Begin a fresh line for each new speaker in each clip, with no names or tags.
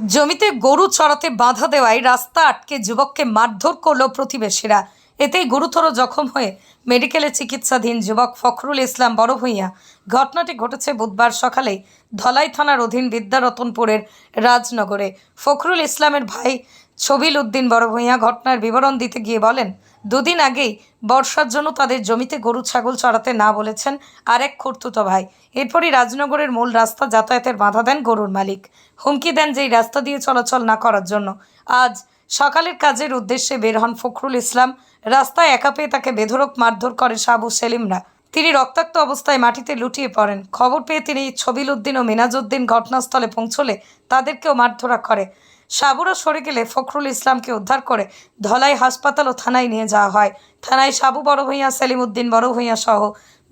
জমিতে গরু চড়াতে বাধা দেওয়ায় রাস্তা আটকে যুবককে মারধর করল প্রতিবেশীরা। এতেই গুরুতর জখম হয়ে মেডিকেলে চিকিৎসাধীন যুবক ফখরুল ইসলাম বড় ভূঁইয়া। ঘটনাটি ঘটেছে বুধবার সকালে ধলাই থানার অধীন বিদ্যারতনপুরের রাজনগরে। ফখরুল ইসলামের ভাই ছবিল উদ্দিন বড় ভূঁইয়া ঘটনার বিবরণ দিতে গিয়ে বলেন দুদিন আগেই বর্ষার জন্য তাদের জমিতে গরু ছাগল চড়াতে না বলেছেন আরেক খুর্তুতো ভাই। এরপরই রাজনগরের মূল রাস্তা যাতায়াতের বাধা দেন গরুর মালিক। হুমকি দেন যে রাস্তা দিয়ে চলাচল না করার জন্য। আজ সকালের কাজের উদ্দেশ্যে বের হন ফখরুল ইসলাম। রাস্তায় একা পেয়ে তাকে বেধরক মারধর করে সাবু সেলিমরা। তিনি রক্তাক্ত অবস্থায় মাটিতে লুটিয়ে পড়েন। খবর পেয়ে তিনি ছবিল উদ্দিন ও মিনাজউদ্দিন ঘটনাস্থলে পৌঁছলে তাদেরকেও মারধরা করে। সাবুরা সরে গেলে ফখরুল ইসলামকে উদ্ধার করে ধলাই হাসপাতাল ও থানায় নিয়ে যাওয়া হয়। থানায় সাবু বড় ভূঁইয়া সেলিম উদ্দিন বড় ভূঁইয়া সহ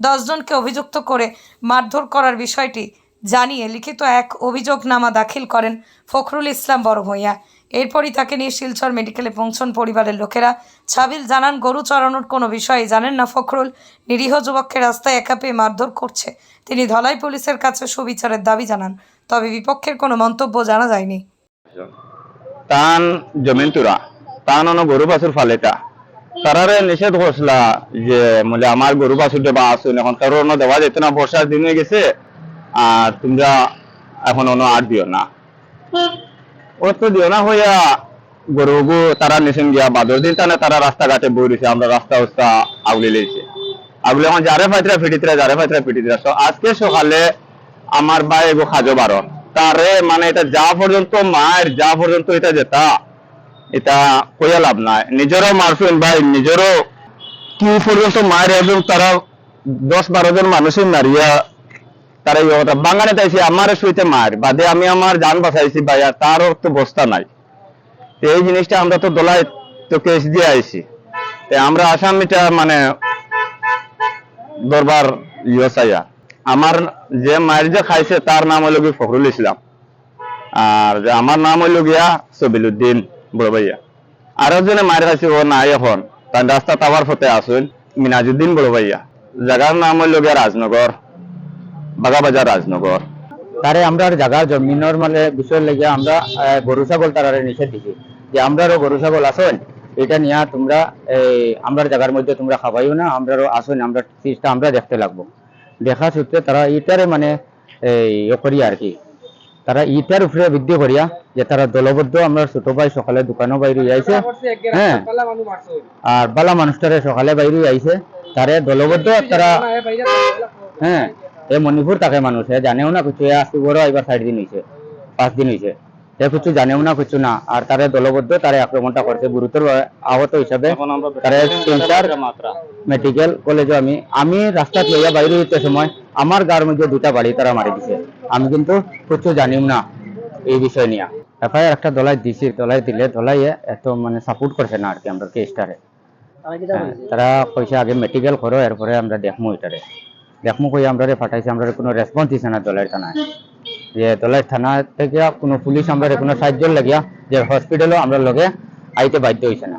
দশজনকে অভিযুক্ত করে মারধর করার বিষয়টি জানিয়ে লিখিত এক অভিযোগনামা দাখিল করেন ফখরুল ইসলাম বড় ভূঁইয়া। এরপরই তাকে নিয়ে শিলচর মেডিকেলে পৌঁছন পরিবারের লোকেরা। ছাবিল জানান, গরু চড়ানোর কোনো বিষয়ে জানেন না ফখরুল। নিরীহ যুবককে রাস্তায় একা পেয়ে মারধর করছে। তিনি ধলাই পুলিশের কাছে সুবিচারের দাবি জানান, তবে বিপক্ষের কোনো মন্তব্য জানা যায়নি।
তান জমিন তুরা। তান অন গরু বাছুর ফালেটা তারারে নিষেধ করছিলা যে বলে আমার গরু বাছুর দেবা আসুন এখন তার অন্য দেওয়া যেত না বর্ষার দিন হয়ে গেছে আর তোমরা এখন অন্য আর দিও না। ও তো দিও না হইয়া গরু গু তারা নিছেন গিয়া বাদর দিন টানে তারা রাস্তাঘাটে বই রয়েছে আমরা রাস্তা উস্তা আগুলি লেছে। আগুলি এখন যারে ফাইতরা ফিটিতরা যারে ফাইতরা ফিটিতরা আজকে সকালে আমার ভাই এগো খাজো বারণ তারে মানে এটা যা পর্যন্ত মায়ের, যা পর্যন্ত এটা যেতা এটা কইয়া লাভ নাই। নিজেরও মারফিন ভাই, নিজেরও কি পর্যন্ত মায়ের এবং তারা দশ বারো জন মানুষের মারিয়া তারা ইয়ে বাঙালি তাইছে আমার সইতে মার বাদে আমি আমার যান বাঁচাইছি ভাইয়া তারও তো বস্তা নাই। এই জিনিসটা আমরা তো দোলায় তো কেস দিয়ে আইছি। আমরা আসামিটা মানে দরবার ইয়ে চাইয়া। আমার যে মায়ের যে খাইছে, তার নাম হলো কি ফখরুল ইসলাম। আর যে আমার নাম হইল গিয়া সবিলুদ্দিন বড় ভাইয়া আর একজনে মায়ের খাইছে, ও নাই এখন। তার রাস্তা তাবার ফতে আসুন, মিনাজুদ্দিন বড় ভাইয়া জায়গার নাম হইল গিয়া রাজনগর বাগাবাজার রাজনগর।
তারে আমরা জায়গার জমিনের মানে বিষয় লেগে আমরা গরু ছাগল তারারে নিষেধ দিছি। যে আমরারও গরু ছাগল আসেন, এটা নিয়ে তোমরা, এই, আমরার জায়গার মধ্যে তোমরা খাবাইও না, আমরারও আসেন, আমরা চিজটা আমরা দেখতে লাগবো। দেখা সূত্রে তারা ইটারে মানে এই ইয়ে করি আর কি। তারা ইটার উপরে বৃদ্ধি করিয়া যে তারা দলবদ্ধ আমরা ছোট ভাই সকালে দোকানও বাইরে আইছে হ্যাঁ আর বালা মানুষটারে সকালে বাইরে আইছে তারে দলবদ্ধ তারা হ্যাঁ এ মণিপুর তাকে মানুষ জানেও না কিছু আজকে বড় এবার ষাট দিন হয়েছে পাঁচ দিন হয়েছে এ কিছু জানেও না কিছু না। আর তারে দলবদ্ধ তারে আক্রমণটা করছে। গুরুতর আহত হিসাবে তারে মেডিকেল কলেজে আমি আমি রাস্তাত লইয়া বাইরে হইতে সময় আমার গার মধ্যে দুটা বাড়ি তারা মারি দিছে। আমি কিন্তু কিছু জানিও না এই বিষয় নিয়ে। এফআইআর একটা দলাই দিছি দলাই দিলে দলাইয়ে এত মানে সাপোর্ট করছে না আর কি আমরা কেসটারে হ্যাঁ, তারা কইছে আগে মেডিকেল করো এরপরে আমরা দেখমু এটারে। দেখমু কই আমরা পাঠাইছি আমরা কোনো রেসপন্স দিছে না দলের থানায়। যে তলায় থানা থেকে কোনো পুলিশ আমরা কোনো সাহায্য লাগিয়া যে হসপিটালও আমরা লগে আইতে বাধ্য হইছে না।